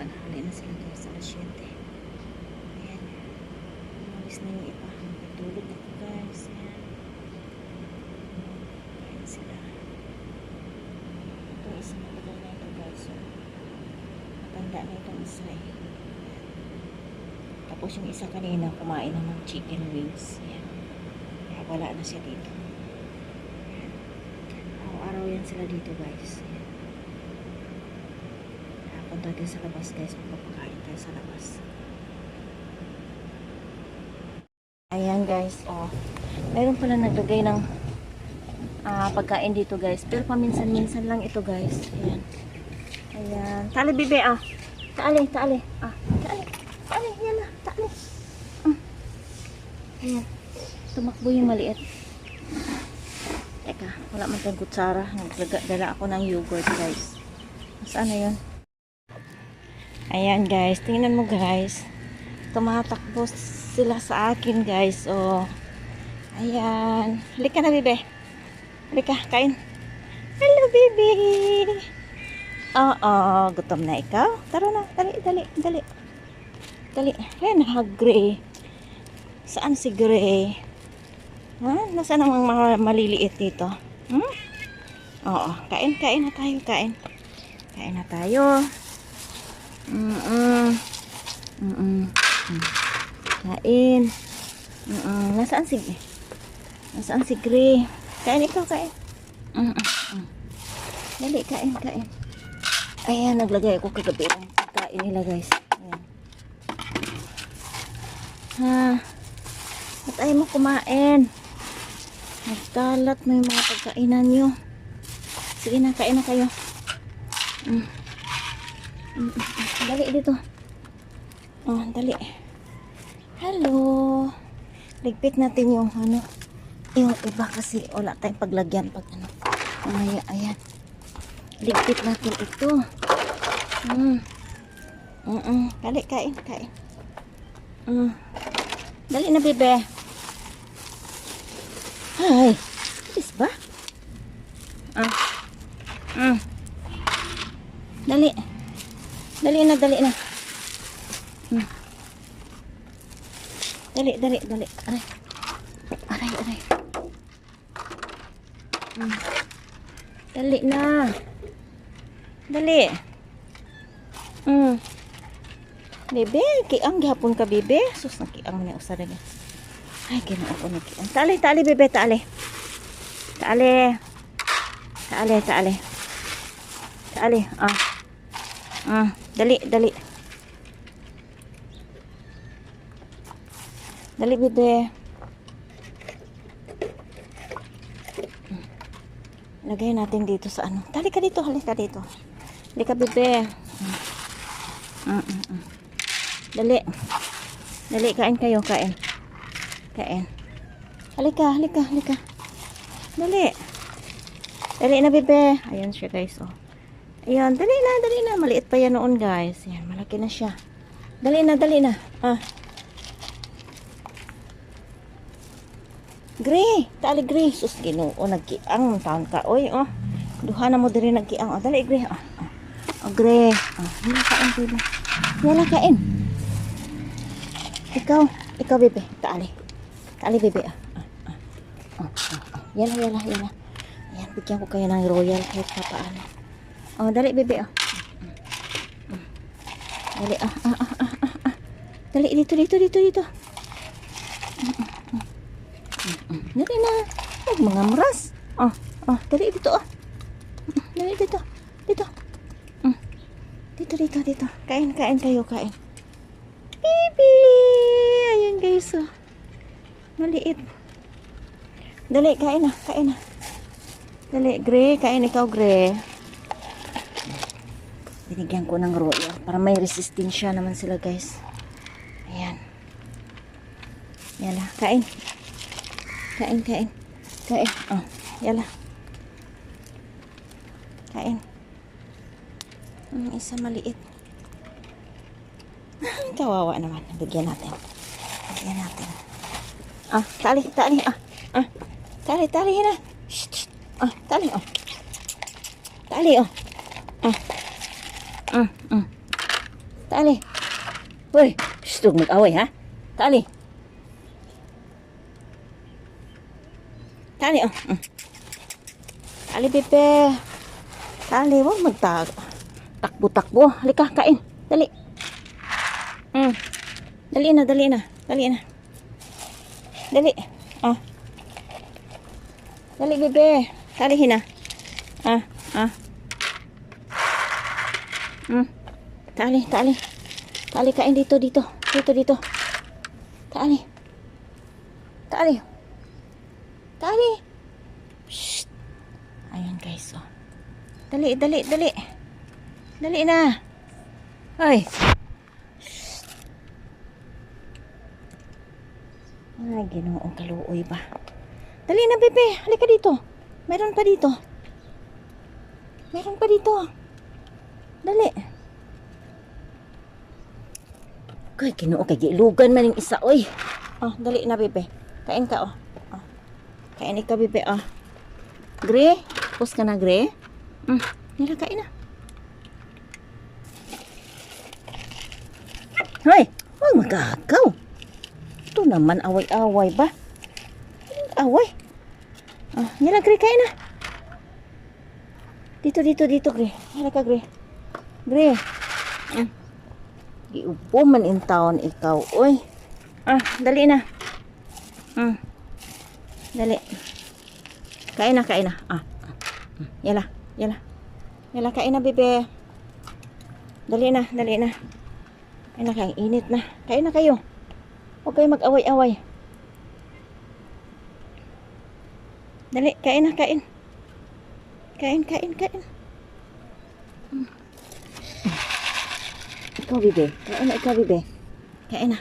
Tanghali na sila guys, alas 7. Ayan. Umalis na yung iba. Matulog ako guys. Ayan. Ayan sila. Ito isa matagal na ito guys. So, matanda na itong isa eh. Tapos yung isa kanina kumain ng chicken wings. Ayan. Kaya wala na siya dito. Araw-araw yan sila dito guys. Ayan. Kaya punta tayo sa labas guys. Magpapakain tayo sa labas. Ayan guys. Oh. Meron pala naglagay ng ah, pagkain dito guys. Pero paminsan-minsan lang ito guys. Ayan. Ayan. Tali bibe ah. Tali, tali. Ah, tali. Tali, yan na. Tali. Mm. Ayan. Tumakbo yung maliit. Teka, wala man tayong kutsara. Nagdala ako ng yogurt guys. Saan na yun? Ayan guys, tingnan mo guys. Tumatakbo sila sa akin guys. Oh. Ayan. Halika na bebe. Halika, kain. Hello baby. Oo, gutom na ikaw. Tara na, dali, dali, dali. Dali. Ayan, ha, Gray. Saan si Gray? Ha? Nasaan ang mga maliliit dito? Hmm? Oo, kain, kain na tayo, kain. Kain na tayo. Mm-mm. Mm-mm. Mm. Kain. Mm-mm. Nasaan si Nasaan si Gray? Kain ikaw, kain. Mm-mm. Mm. Dali, kain, kain. Ayan, naglagay ako kagabi ng nila, guys. Ayan. Ha. At ayaw mo kumain. Nagkalat mo yung mga pagkainan nyo. Sige na, kain na kayo. Mm. Mm, mm, mm. Dali dito. Oh, dali. Hello. Ligpit natin yung ano. Yung iba kasi wala tayong paglagyan pag ano. Mamaya, ayan. Ligpit natin ito. Mm. Mm -mm. Dali, kain, kain. Mm. Dali na, bebe. Ay, bilis ba? Ah. Mm. Dali. Dali na, dali na. Hmm. Dali, dali, dali. Aray. Aray, aray. Hmm. Dali na. Dali. Hmm. Bebe, kiang gihapon ka, bebe. Sus, nakiang na usa rin. Ay, ginoo ko nakiang. Tali, tali, bebe, tali. Tali. Tali, tali. Tali, ah. Ah, dali, dali. Dali, bebe. Lagay natin dito sa ano. Dali ka dito, halika dito. Dali ka, bebe. Mm, mm, mm. Dali. Dali, kain kayo, kain. Kain. Halika, halika, halika. Dali. Dali na, bebe. Ayan siya, guys, oh. Ayan, dali na, dali na. Maliit pa yan noon, guys. Ayan, malaki na siya. Dali na, dali na. Ah. Gray, tali Gray. Sus, ginoo, nagkiang taon ka. Oy, oh. Duha na mo diri nagkiang. Oh, dali, Gray. Oh, oh. oh Gray. Oh, yan kain, bebe. Yan kain. Ikaw, ikaw, bebe. Tali. Tali. Ah, ah, ah. Oh, oh, oh. Yan yan yan na. Ayan, bigyan ko kayo ng royal kahit pa paano. Oh, dali, bebe. Oh. Dali, ah, ah, ah, ah, ah, ah. Dali, dito, dito, dito, dito. Dali na. Huwag mga maras. Oh, oh, dali dito, oh. Dali dito. Dito. Dito, dito, dito. Kain, kain kayo, kain. Baby! Ayan, guys, oh. Maliit. Dali, kain na, kain na. Dali, Gray, kain ikaw, Gray. Binigyan ko ng royal para may resistensya naman sila, guys. Ayan. Yala, kain. Kain, kain. Kain. Oh, yala. Kain. Mm, isa maliit. Kawawa naman. Bigyan natin. Bigyan natin. Ah, tali, tali. Ah, ah. Tali, tali na. Shh, shh. Ah, tali, oh. Tali, oh. Ah, ah. Tali. Hoy, gusto mag-away ha? Tali. Tali, oh. Mm. Tali, Pepe. Tali, huwag magtago. Takbo-takbo. Halika, kain. Dali. Mm. Dali na, dali na. Dali na. Dali. Ah. Dali, bebe. Talihin na. Ah, ah. Hmm. Tali, tali. Tali, kain dito, dito. Dito, dito. Tali. Tali. Tali. Shh. Ayan, guys. Oh. Dali, dali, dali. Dali na. Hoy. Ay, ginoong kaluoy ba? Dali na, bebe. Halika dito. Meron pa dito. Meron pa dito. Dali. Kay, ginoo kay gilugan man yung isa, oy. Oh, dali na, bebe. Kain ka, oh. oh. Kain ka, bebe, oh. Gre? Pus ka na, Gre? Mm, nila, kain na. Hoy, huwag magagaw. Ito naman, away-away ba? Away. Ah, nila, Gre, kain na. Dito, dito, dito, Gre. Nila ka, Gre. Gre. Mm. Giupo man in town ikaw. Uy. Ah, dali na. Mm. Dali. Kain na, kain na. Ah. Yala, yala. Yala, kain na, bebe. Dali na, dali na. Kain na, kain. Init na. Kain na kayo. Huwag kayo mag-away-away. Dali, kain na, kain. Kain, kain, kain. Ikaw, bibe. Kain na, ikaw, bibe. Kain na.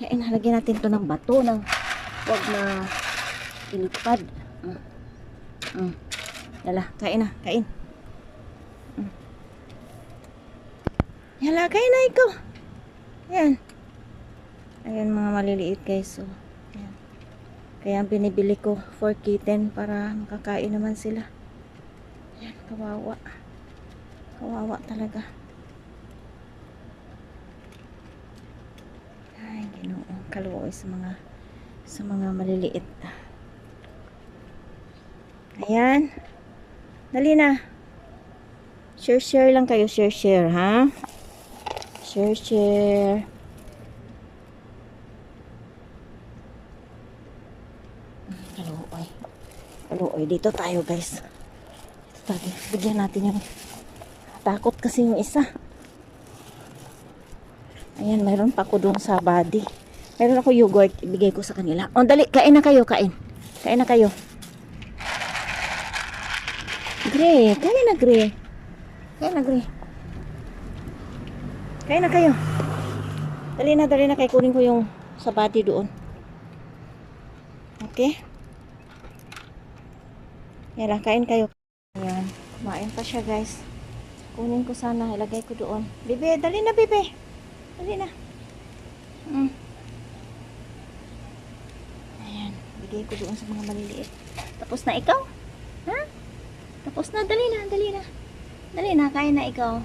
Kain na. Lagyan natin to ng bato ng huwag na ilipad. Mm. Mm. Yala, kain na. Kain. Mm. Yala, kain na ikaw. Yan. Ayan mga maliliit guys. So, ayan. Kaya binibili ko for kitten para makakain naman sila. Ayan, kawawa. Kawawa talaga. Ay, ginoo. Kaluoy sa mga sa mga maliliit. Ayan. Dali na. Share, share lang kayo. Share, share, ha? Share, share. Kaluoy. Kaluoy. Dito tayo, guys. Dito tayo. Bigyan natin yung takot kasi yung isa. Ayan, mayroon pa ako doon sa body. Meron ako yogurt, ibigay ko sa kanila. O, dali, kain na kayo, kain. Kain na kayo. Gre, kain na, Gre. Kain na, Gre. Kain na kayo. Dali na, dali na, kay kunin ko yung sa body doon. Okay? Yan lang, kain kayo. Ayan, kumain pa siya, guys. Kunin ko sana, ilagay ko doon. Bebe, dali na, bebe. Dali na. Mm. Ayan. Bigay ko doon sa mga maliliit. Tapos na ikaw? Ha? Tapos na. Dali na. Dali na. Dali na. Kain na ikaw.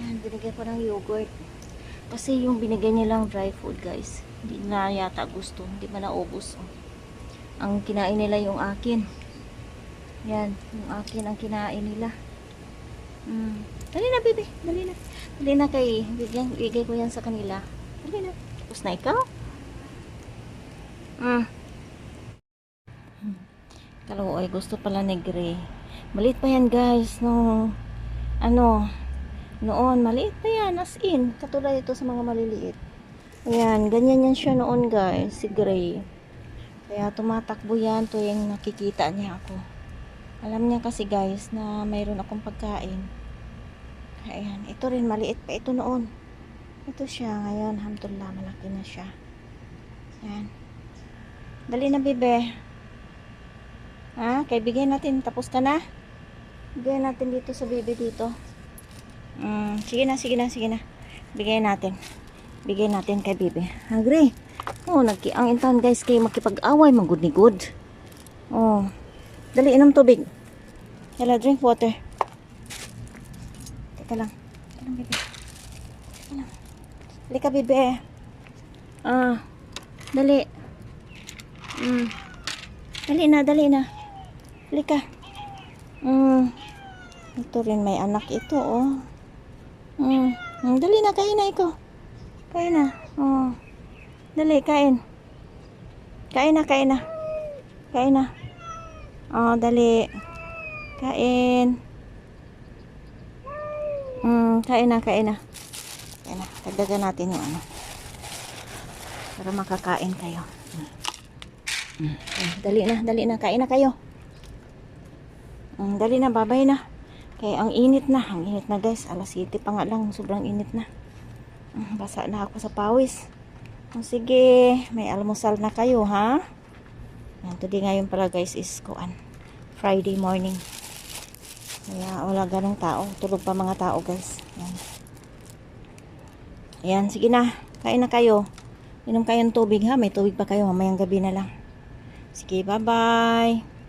Ayan. Binigay ko ng yogurt. Kasi yung binigay nilang dry food guys. Hindi na yata gusto. Hindi pa naubos. Oh. Ang kinain nila yung akin. Yan. Yung akin ang kinain nila. Mm. Dali na, baby. Dali na. Dali na kay, bigyan, bigay ko yan sa kanila. Dali na. Tapos na ikaw? Mm. Kalooy, gusto pala ni Gray. Maliit pa yan guys, nung, ano, noon, maliit pa yan, as in. Katulad ito sa mga maliliit. Ayan, ganyan yan siya noon guys, si Gray. Kaya tumatakbo yan tuwing nakikita niya ako. Alam niya kasi guys na mayroon akong pagkain. Ayan, ito rin maliit pa ito noon. Ito siya ngayon, alhamdulillah, malaki na siya. Ayan. Dali na, bebe. Ha? Kaya bigyan natin, tapos ka na? Bigyan natin dito sa bebe dito. Mm, sige na, sige na, sige na. Bigyan natin. Bigyan natin kay bebe. Agree? Oh, nagkiang intan guys kay makipag-away, magud ni good. Oh. Dali, inom tubig. Yala, drink water. Teka lang. Teka lang, bebe. Sige na. Halika, bebe. Ah, dali. Mm. Dali na, dali na. Halika. Mm. Ito rin may anak ito, oh. Mm. Mm, Dali na, kain na ikaw. Kain na. Oh. Dali, kain. Kain na, kain na. Kain na. Oh, dali. Kain. Mm, kain na, kain na. Kain na. Dagdagan natin yung ano. Para makakain kayo. Mm. Mm, Dali na, dali na. Kain na kayo. Mm, dali na, babay na. Kaya ang init na. Ang init na guys. Alas 7 pa nga lang. Sobrang init na. Mm, Basa na ako sa pawis. Oh, sige, may almusal na kayo, ha? Yan, today ngayon pala guys is kuan. Friday morning. Kaya wala ganong tao. Tulog pa mga tao guys. Yan. Yan, sige na. Kain na kayo. Inom kayong tubig ha. May tubig pa kayo. Mamayang gabi na lang. Sige, bye-bye.